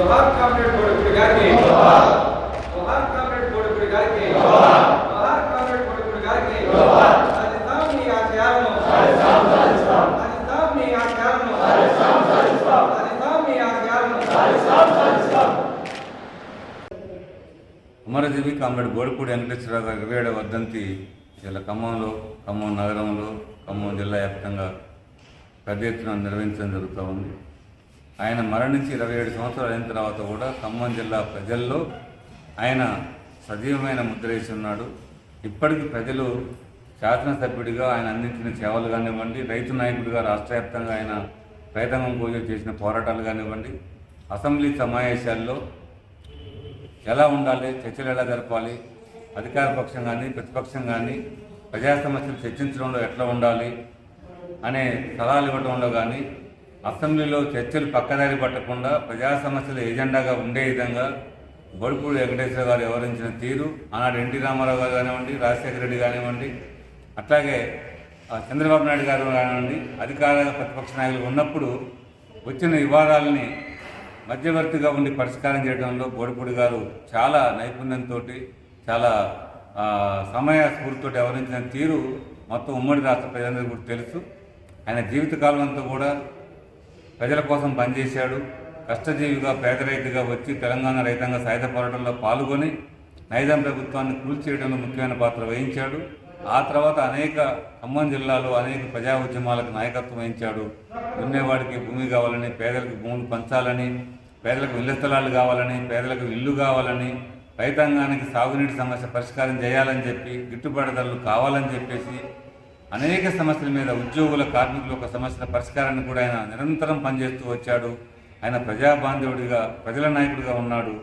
జోహార్ comrade గోడపూడి గారికి. జోహార్. Comrade గోడపూడి గారికి. జోహార్. Comrade గోడపూడి గారికి. సాధిస్తాం మీ ఆశయాలను. సాధిస్తాం మీ ఆశయాలను. సాధిస్తాం మీ ఆశయాలను. అమరజీవి కామ్రేడ్ గోడిపూడి వెంకటేశ్వరరావు గారి ఇరవై ఏడవ వర్ధంతి ఇలా ఖమ్మంలో ఖమ్మం నగరంలో ఖమ్మం జిల్లా వ్యాప్తంగా పెద్ద ఎత్తున నిర్వహించడం జరుగుతూ ఉంది. ఆయన మరణించి ఇరవై ఏడు సంవత్సరాలు అయిన తర్వాత కూడా ఖమ్మం జిల్లా ప్రజల్లో ఆయన సజీవమైన ముద్ర వేసి ఉన్నాడు. ఇప్పటికీ ప్రజలు శాసనసభ్యుడిగా ఆయన అందించిన సేవలు కానివ్వండి రైతు నాయకుడిగా రాష్ట్ర వ్యాప్తంగా ఆయన రైతాంగం కోసం చేసిన పోరాటాలు కానివ్వండి అసెంబ్లీ సమావేశాల్లో ఎలా ఉండాలి చర్చలు ఎలా జరపాలి అధికార పక్షం కానీ ప్రతిపక్షం కానీ ప్రజా సమస్యలు చర్చించడంలో ఎట్లా ఉండాలి అనే సలహాలు ఇవ్వడంలో కానీ అసెంబ్లీలో చర్చలు పక్కదారి పట్టకుండా ప్రజా సమస్యలు ఎజెండాగా ఉండే విధంగా గొడుపూడి వెంకటేశ్వర గారు వివరించిన తీరు ఆనాడు ఎన్టీ రామారావు గారు కానివ్వండి రాజశేఖర రెడ్డి కానివ్వండి అట్లాగే చంద్రబాబు నాయుడు గారు కానివ్వండి అధికార ప్రతిపక్ష నాయకులు ఉన్నప్పుడు వచ్చిన వివాదాలని మధ్యవర్తిగా ఉండి పరిష్కారం చేయడంలో బోడిపూడి గారు చాలా నైపుణ్యంతో చాలా సమయ స్ఫూర్తితో వ్యవహరించిన తీరు మొత్తం ఉమ్మడి రాష్ట్ర ప్రజలందరికీ కూడా తెలుసు. ఆయన జీవితకాలం అంతా కూడా ప్రజల కోసం పనిచేశాడు. కష్టజీవిగా పేదరైతుగా వచ్చి తెలంగాణ రైతాంగ సాయుధ పోరాటంలో పాల్గొని నైజాం ప్రభుత్వాన్ని కూల్చేయడంలో ముఖ్యమైన పాత్ర వహించాడు. ఆ తర్వాత అనేక ఖమ్మం జిల్లాలో అనేక ప్రజా ఉద్యమాలకు నాయకత్వం వహించాడు. దున్నేవాడికి భూమి కావాలని పేదలకు భూములు పంచాలని పేదలకు ఇళ్ళ స్థలాలు కావాలని పేదలకు ఇల్లు కావాలని రైతాంగానికి సాగునీటి సమస్య పరిష్కారం చేయాలని చెప్పి గిట్టుబాటు ధరలు కావాలని చెప్పేసి అనేక సమస్యల మీద ఉద్యోగుల కార్మికుల యొక్క సమస్యల పరిష్కారాన్ని కూడా ఆయన నిరంతరం పనిచేస్తూ వచ్చాడు. ఆయన ప్రజా బాంధవుడిగా ప్రజల నాయకుడిగా ఉన్నాడు.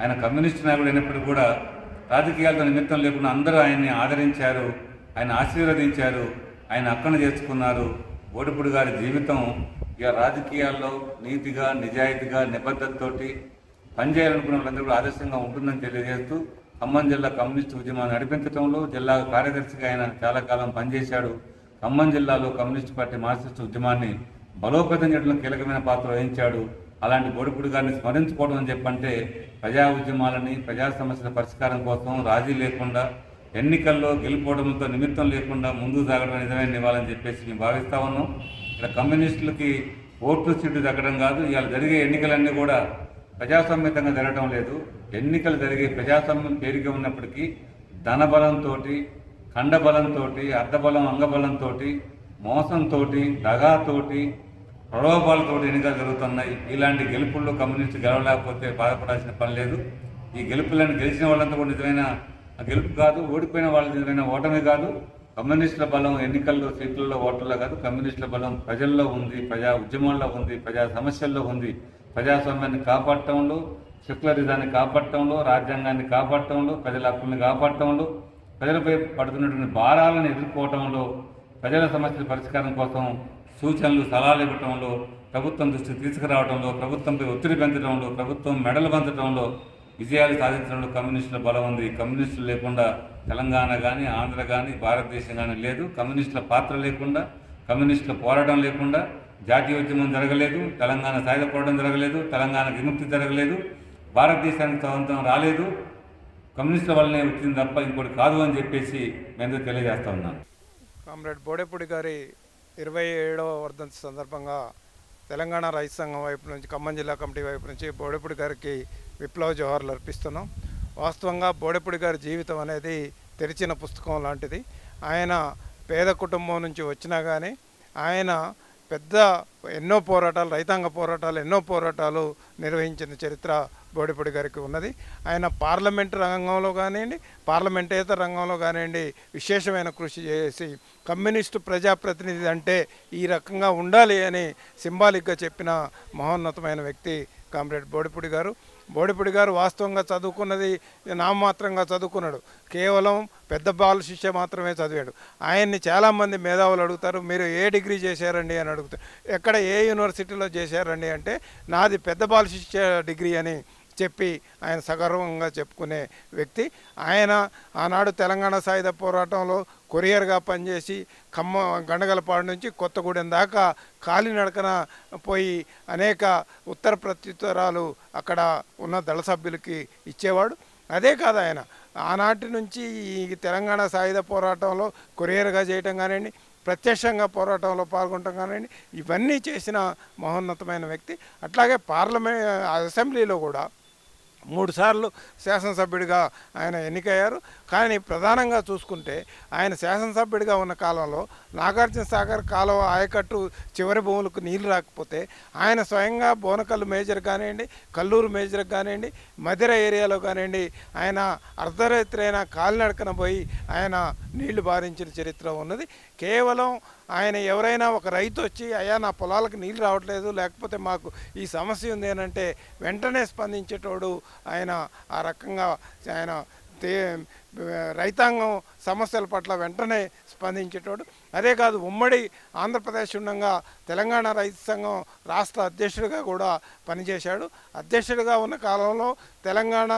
ఆయన కమ్యూనిస్ట్ నాయకుడు అయినప్పటికీ కూడా రాజకీయాలతో నిమిత్తం లేకుండా అందరూ ఆయన్ని ఆదరించారు ఆయన ఆశీర్వదించారు ఆయన అక్కన చేసుకున్నారు ఓడిపుడి గారి జీవితం ఇక రాజకీయాల్లో నీతిగా నిజాయితీగా నిబద్ధతతోటి పనిచేయాలనుకున్న వాళ్ళందరూ కూడా ఆదర్శంగా ఉంటుందని తెలియజేస్తూ ఖమ్మం జిల్లా కమ్యూనిస్టు ఉద్యమాన్ని నడిపించడంలో జిల్లా కార్యదర్శిగా ఆయన చాలా కాలం పనిచేశాడు. ఖమ్మం జిల్లాలో కమ్యూనిస్టు పార్టీ మార్క్సిస్ట్ ఉద్యమాన్ని బలోపేతం చేయడంలో కీలకమైన పాత్ర వహించాడు. అలాంటి బోడిపుడి గారిని స్మరించుకోవడం అని చెప్పంటే ప్రజా ఉద్యమాలని ప్రజా సమస్యల పరిష్కారం కోసం రాజీ లేకుండా ఎన్నికల్లో గెలుపోవడంతో నిమిత్తం లేకుండా ముందుకు సాగడం నిజమైన ఇవ్వాలని చెప్పేసి మేము భావిస్తా ఉన్నాం. ఇక్కడ కమ్యూనిస్టులకి ఓట్లు సీట్లు తగ్గడం కాదు ఇవాళ జరిగే ఎన్నికలన్నీ కూడా ప్రజాస్వామ్యతంగా జరగడం లేదు. ఎన్నికలు జరిగే ప్రజాస్వామ్యం పేరుగా ఉన్నప్పటికీ ధనబలంతో ఖండబలంతో అర్ధబలం అంగబలంతో మోసంతో దగాతోటి ప్రలోభాలతో ఎన్నికలు జరుగుతున్నాయి. ఇలాంటి గెలుపుల్లో కమ్యూనిస్ట్ గెలవలేకపోతే బాధపడాల్సిన పని లేదు. ఈ గెలుపులను గెలిచిన వాళ్ళంతా కూడా నిజమైన గెలుపు కాదు. ఓడిపోయిన వాళ్ళ నిజమైన ఓటమి కాదు. కమ్యూనిస్టుల బలం ఎన్నికల్లో సీట్లలో ఓటర్లో కాదు. కమ్యూనిస్టుల బలం ప్రజల్లో ఉంది ప్రజా ఉద్యమంలో ఉంది ప్రజా సమస్యల్లో ఉంది. ప్రజాస్వామ్యాన్ని కాపాడటంలో సెక్యులరిజాన్ని కాపాడటంలో రాజ్యాంగాన్ని కాపాడటంలో ప్రజల హక్కుల్ని కాపాడటంలో ప్రజలపై పడుతున్నటువంటి భారాలను ఎదుర్కోవటంలో ప్రజల సమస్యల పరిష్కారం కోసం సూచనలు సలహాలు ఇవ్వటంలో ప్రభుత్వం దృష్టికి తీసుకురావడంలో ప్రభుత్వంపై ఒత్తిడి పెంచడంలో ప్రభుత్వం మెడలు పంచడంలో విజయాలు సాధించడంలో కమ్యూనిస్టుల బలం ఉంది. కమ్యూనిస్టులు లేకుండా తెలంగాణ కానీ ఆంధ్ర కానీ భారతదేశం కానీ లేదు. కమ్యూనిస్టుల పాత్ర లేకుండా కమ్యూనిస్టుల పోరాటం లేకుండా జాతీయ ఉద్యమం జరగలేదు తెలంగాణ సాయుధ పోరాటం జరగలేదు తెలంగాణ విముక్తి జరగలేదు భారతదేశానికి స్వతంత్రం రాలేదు కమ్యూనిస్టుల వల్లనే వచ్చింది తప్ప ఇంకోటి కాదు అని చెప్పేసి మేము తెలియజేస్తా ఉన్నాను. కామ్రేడ్ బోడేపూడి గారి ఇరవై ఏడవ వర్ధంతి సందర్భంగా తెలంగాణ రైతు సంఘం వైపు నుంచి ఖమ్మం జిల్లా కమిటీ వైపు నుంచి బోడేపూడి గారికి విప్లవ జోహార్లు అర్పిస్తున్నాం. వాస్తవంగా బోడేపూడి గారి జీవితం అనేది తెరిచిన పుస్తకం లాంటిది. ఆయన పేద కుటుంబం నుంచి వచ్చినా కానీ ఆయన పెద్ద ఎన్నో పోరాటాలు రైతాంగ పోరాటాలు ఎన్నో పోరాటాలు నిర్వహించిన చరిత్ర బోడిపూడి గారికి ఉన్నది. ఆయన పార్లమెంట్ రంగంలో కానివ్వండి పార్లమెంటేతర రంగంలో కానివ్వండి విశేషమైన కృషి చేసి కమ్యూనిస్టు ప్రజాప్రతినిధి అంటే ఈ రకంగా ఉండాలి అని సింబాలిక్గా చెప్పిన మహోన్నతమైన వ్యక్తి కామ్రేడ్ బోడిపూడి గారు. బోడిపూడి గారు వాస్తవంగా చదువుకున్నది నామమాత్రంగా చదువుకున్నాడు. కేవలం పెద్ద బాల శిష్య మాత్రమే చదివాడు. ఆయన్ని చాలామంది మేధావులు అడుగుతారు మీరు ఏ డిగ్రీ చేశారండి? అని అడుగుతారు. ఎక్కడ ఏ యూనివర్సిటీలో చేశారండి అంటే నాది పెద్ద బాల శిష్య డిగ్రీ అని. చెప్పి ఆయన సగర్వంగా చెప్పుకునే వ్యక్తి. ఆయన ఆనాడు తెలంగాణ సాయుధ పోరాటంలో కొరియర్గా పనిచేసి ఖమ్మ గండగలపాడు నుంచి కొత్తగూడెం దాకా కాలినడకన పోయి అనేక ఉత్తర ప్రత్యుత్తరాలు అక్కడ ఉన్న దళ సభ్యులకి ఇచ్చేవాడు. అదే కాదు ఆయన ఆనాటి నుంచి ఈ తెలంగాణ సాయుధ పోరాటంలో కొరియర్గా చేయటం కానివ్వండి ప్రత్యక్షంగా పోరాటంలో పాల్గొనటం కానివ్వండి ఇవన్నీ చేసిన మహోన్నతమైన వ్యక్తి. అట్లాగే పార్లమెంట్ అసెంబ్లీలో కూడా మూడుసార్లు శాసనసభ్యుడిగా ఆయన ఎన్నికయ్యారు. కానీ ప్రధానంగా చూసుకుంటే ఆయన శాసనసభ్యుడిగా ఉన్న కాలంలో నాగార్జున సాగర్ కాలువ ఆయకట్టు చివరి భూములకు నీళ్ళు రాకపోతే ఆయన స్వయంగా బోనకల్లు మేజర్ కానివ్వండి కల్లూరు మేజర్ కానివ్వండి మధిర ఏరియాలో కానివ్వండి ఆయన అర్ధరాత్రి అయినా కాలినడకన పోయి ఆయన నీళ్ళు బారించిన చరిత్ర ఉన్నది. కేవలం ఆయన ఎవరైనా ఒక రైతు వచ్చి అయ్యా నా పొలాలకు నీళ్ళు రావట్లేదు లేకపోతే మాకు ఈ సమస్య ఉంది అని అంటే వెంటనే స్పందించేటోడు ఆయన ఆ రకంగా ఆయన రైతాంగం సమస్యల పట్ల వెంటనే స్పందించేటోడు. అదే కాదు ఉమ్మడి ఆంధ్రప్రదేశ్ ఉండగా తెలంగాణ రైతు సంఘం రాష్ట్ర అధ్యక్షుడిగా కూడా పనిచేశాడు. అధ్యక్షుడిగా ఉన్న కాలంలో తెలంగాణ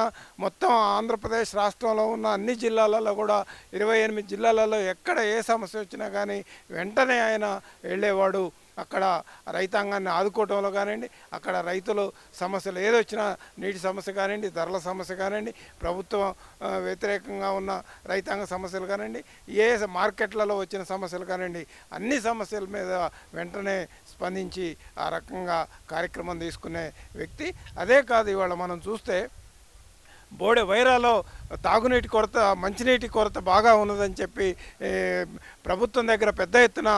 మొత్తం ఆంధ్రప్రదేశ్ రాష్ట్రంలో ఉన్న అన్ని జిల్లాలలో కూడా ఇరవై ఎనిమిది జిల్లాలలో ఎక్కడ ఏ సమస్య వచ్చినా కానీ వెంటనే ఆయన వెళ్ళేవాడు. అక్కడ రైతాంగాన్ని ఆదుకోవటంలో కానివ్వండి అక్కడ రైతులు సమస్యలు ఏదొచ్చినా నీటి సమస్య కానివ్వండి ధరల సమస్య కానివ్వండి ప్రభుత్వం వ్యతిరేకంగా ఉన్న రైతాంగ సమస్యలు కానివ్వండి ఏ మార్కెట్లలో వచ్చిన సమస్యలు కానివ్వండి అన్ని సమస్యల మీద వెంటనే స్పందించి ఆ రకంగా కార్యక్రమం తీసుకునే వ్యక్తి. అదే కాదు ఇవాళ మనం చూస్తే బోడె వైరాలో తాగునీటి కొరత మంచినీటి కొరత బాగా ఉన్నదని చెప్పి ప్రభుత్వం దగ్గర పెద్ద ఎత్తున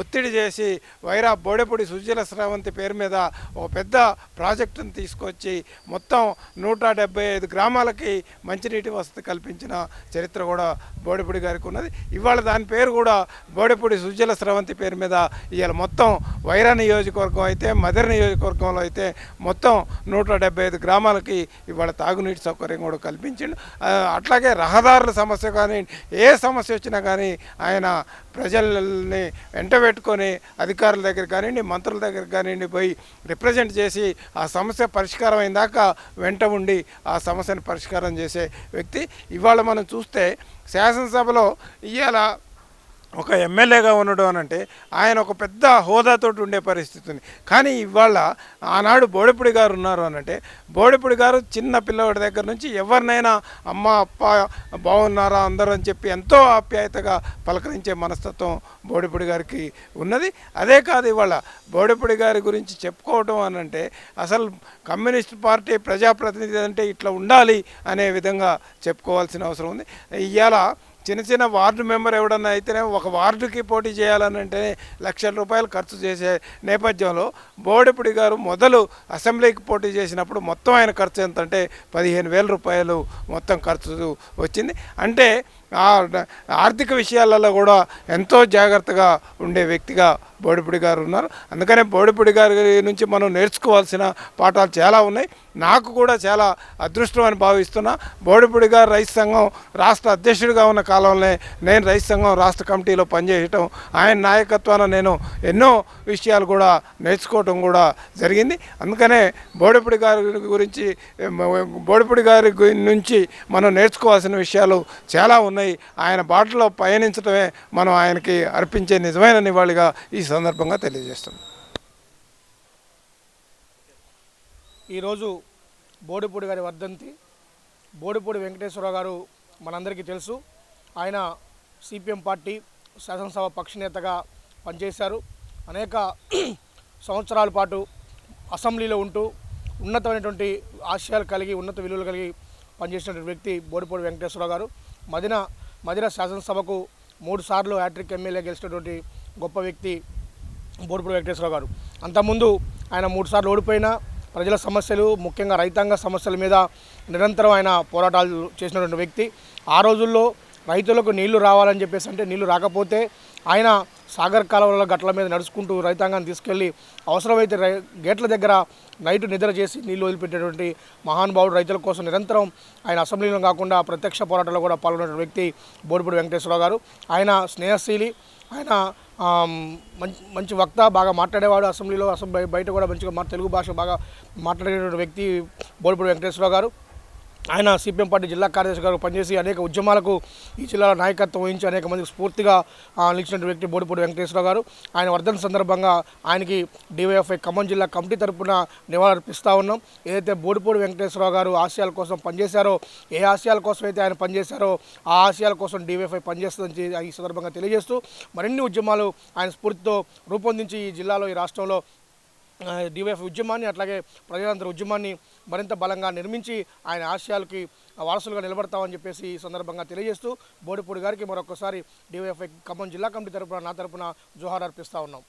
ఒత్తిడి చేసి వైరా బోడెపూడి సుజల స్రవంతి పేరు మీద ఒక పెద్ద ప్రాజెక్టును తీసుకొచ్చి మొత్తం నూట డెబ్బై ఐదు గ్రామాలకి మంచినీటి వసతి కల్పించిన చరిత్ర కూడా బోడెపూడి గారికి ఉన్నది. ఇవాళ దాని పేరు కూడా బోడెపూడి సుజల స్రవంతి పేరు మీద ఇవాళ మొత్తం వైరా నియోజకవర్గం అయితే మదర్ నియోజకవర్గంలో అయితే మొత్తం నూట డెబ్బై ఐదు గ్రామాలకి ఇవాళ తాగునీటి సౌకర్యం కూడా కల్పించిండు. అట్లాగే రహదారుల సమస్య కానీ ఏ సమస్య వచ్చినా కానీ ఆయన ప్రజల్ని వెంట పెట్టుకొని అధికారుల దగ్గర కానివ్వండి మంత్రుల దగ్గర కానివ్వండి పోయి రిప్రజెంట్ చేసి ఆ సమస్య పరిష్కారం అయిన దాకా వెంట ఉండి ఆ సమస్యను పరిష్కారం చేసే వ్యక్తి. ఇవాళ మనం చూస్తే శాసనసభలో ఇవాళ ఒక ఎమ్మెల్యేగా ఉండడం అని అంటే ఆయన ఒక పెద్ద హోదాతో ఉండే పరిస్థితి ఉంది కానీ ఇవాళ ఆనాడు బోడిపుడి గారు ఉన్నారు అని అంటే బోడిపుడి గారు చిన్న పిల్లవాడి దగ్గర నుంచి ఎవరినైనా అమ్మ అప్ప బాగున్నారా అందరూ అని చెప్పి ఎంతో ఆప్యాయతగా పలకరించే మనస్తత్వం బోడిపుడి గారికి ఉన్నది. అదే కాదు ఇవాళ బోడిపుడి గారి గురించి చెప్పుకోవటం అని అంటే అసలు కమ్యూనిస్ట్ పార్టీ ప్రజాప్రతినిధి అంటే ఇట్లా ఉండాలి అనే విధంగా చెప్పుకోవాల్సిన అవసరం ఉంది. ఇవాళ చిన్న చిన్న వార్డు మెంబర్ ఎవడన్నా అయితేనే ఒక వార్డుకి పోటీ చేయాలని అంటేనే లక్షల రూపాయలు ఖర్చు చేసే నేపథ్యంలో బోడిపుడి గారు మొదలు అసెంబ్లీకి పోటీ చేసినప్పుడు మొత్తం ఆయన ఖర్చు ఎంత అంటే పదిహేను వేల రూపాయలు మొత్తం ఖర్చు వచ్చింది. అంటే ఆర్థిక విషయాలలో కూడా ఎంతో జాగ్రత్తగా ఉండే వ్యక్తిగా బోడిపూడి గారు ఉన్నారు. అందుకనే బోడిపూడి గారి నుంచి మనం నేర్చుకోవాల్సిన పాఠాలు చాలా ఉన్నాయి. నాకు కూడా చాలా అదృష్టం అని భావిస్తున్నా. బోడిపూడి గారు రైతు సంఘం రాష్ట్ర అధ్యక్షుడిగా ఉన్న కాలంలోనే నేను రైతు సంఘం రాష్ట్ర కమిటీలో పనిచేయటం ఆయన నాయకత్వాన నేను ఎన్నో విషయాలు కూడా నేర్చుకోవటం కూడా జరిగింది. అందుకనే బోడిపూడి గారి గురించి బోడిపూడి గారి నుంచి మనం నేర్చుకోవాల్సిన విషయాలు చాలా ఉన్నాయి. ఆయన బాటలో పయనించడమే మనం ఆయనకి అర్పించే నిజమైన నివాళిగా ఈ సందర్భంగా తెలియజేస్తున్నాం ఈరోజు బోడిపూడి గారి వర్ధంతి బోడిపూడి వెంకటేశ్వరరావు గారు మనందరికీ తెలుసు. ఆయన సిపిఎం పార్టీ శాసనసభ పక్షనేతగా పనిచేశారు. అనేక సంవత్సరాల పాటు అసెంబ్లీలో ఉంటూ ఉన్నతమైనటువంటి ఆశయాలు కలిగి ఉన్నత విలువలు కలిగి పనిచేసినటువంటి వ్యక్తి బోడిపూడి వెంకటేశ్వరరావు గారు. మదిన మదిన శాసనసభకు మూడు సార్లు హ్యాట్రిక్ ఎమ్మెల్యే గెలిచినటువంటి గొప్ప వ్యక్తి బోడిపూడి వెంకటేశ్వరరావు గారు. అంతకుముందు ఆయన మూడుసార్లు ఓడిపోయినా ప్రజల సమస్యలు ముఖ్యంగా రైతాంగ సమస్యల మీద నిరంతరం ఆయన పోరాటాలు చేసినటువంటి వ్యక్తి. ఆ రోజుల్లో రైతులకు నీళ్ళు రావాలని చెప్పేసి అంటే నీళ్ళు రాకపోతే ఆయన సాగర్ కాలువల గట్ల మీద నడుచుకుంటూ రైతాంగాన్ని తీసుకెళ్ళి అవసరమైతే రై గేట్ల దగ్గర నైట్ నిద్ర చేసి నీళ్ళు వదిలిపెట్టేటువంటి మహానుభావుడు రైతుల కోసం నిరంతరం ఆయన అసెంబ్లీలో కాకుండా ప్రత్యక్ష పోరాటంలో కూడా పాల్గొన్న వ్యక్తి బోడిపూడి వెంకటేశ్వరరావు గారు. ఆయన స్నేహశీలి ఆయన మంచి మంచి వక్త బాగా మాట్లాడేవాడు అసెంబ్లీలో అసెంబ్లీ బయట కూడా మంచిగా మా తెలుగు భాష బాగా మాట్లాడేటువంటి వ్యక్తి బోడిపూడి వెంకటేశ్వరరావు గారు. ఆయన సిపిఎం పార్టీ జిల్లా కార్యదర్శి గారు పనిచేసి అనేక ఉద్యమాలకు ఈ జిల్లాలో నాయకత్వం వహించి అనేక మందికి స్ఫూర్తిగా నిలిచినటువంటి వ్యక్తి బోడిపూడి వెంకటేశ్వరరావు గారు. ఆయన వర్ధన సందర్భంగా ఆయనకి డివైఎఫ్ఐ ఖమ్మం జిల్లా కమిటీ తరపున నివాళులర్పిస్తూ ఉన్నాం. ఏదైతే బోడిపూడి వెంకటేశ్వరరావు గారు ఆశయాల కోసం పనిచేశారో ఏ ఆశయాల కోసం అయితే ఆయన పనిచేశారో ఆ ఆశయాల కోసం డివైఎఫ్ఐ పనిచేస్తుందని ఈ సందర్భంగా తెలియజేస్తూ మరిన్ని ఉద్యమాలు ఆయన స్ఫూర్తితో రూపొందించి ఈ జిల్లాలో ఈ రాష్ట్రంలో డివైఎఫ్ ఉద్యమాన్ని అట్లాగే ప్రజలందరి ఉద్యమాన్ని మరింత బలంగా నిర్మించి ఆయన ఆశయాలకి వారసులుగా నిలబడతామని చెప్పేసి ఈ సందర్భంగా తెలియజేస్తూ బోడిపూడి గారికి మరొకసారి డివైఎఫ్ఐ ఖమ్మం జిల్లా కమిటీ తరపున నా తరపున జోహార్ అర్పిస్తూ ఉన్నాం.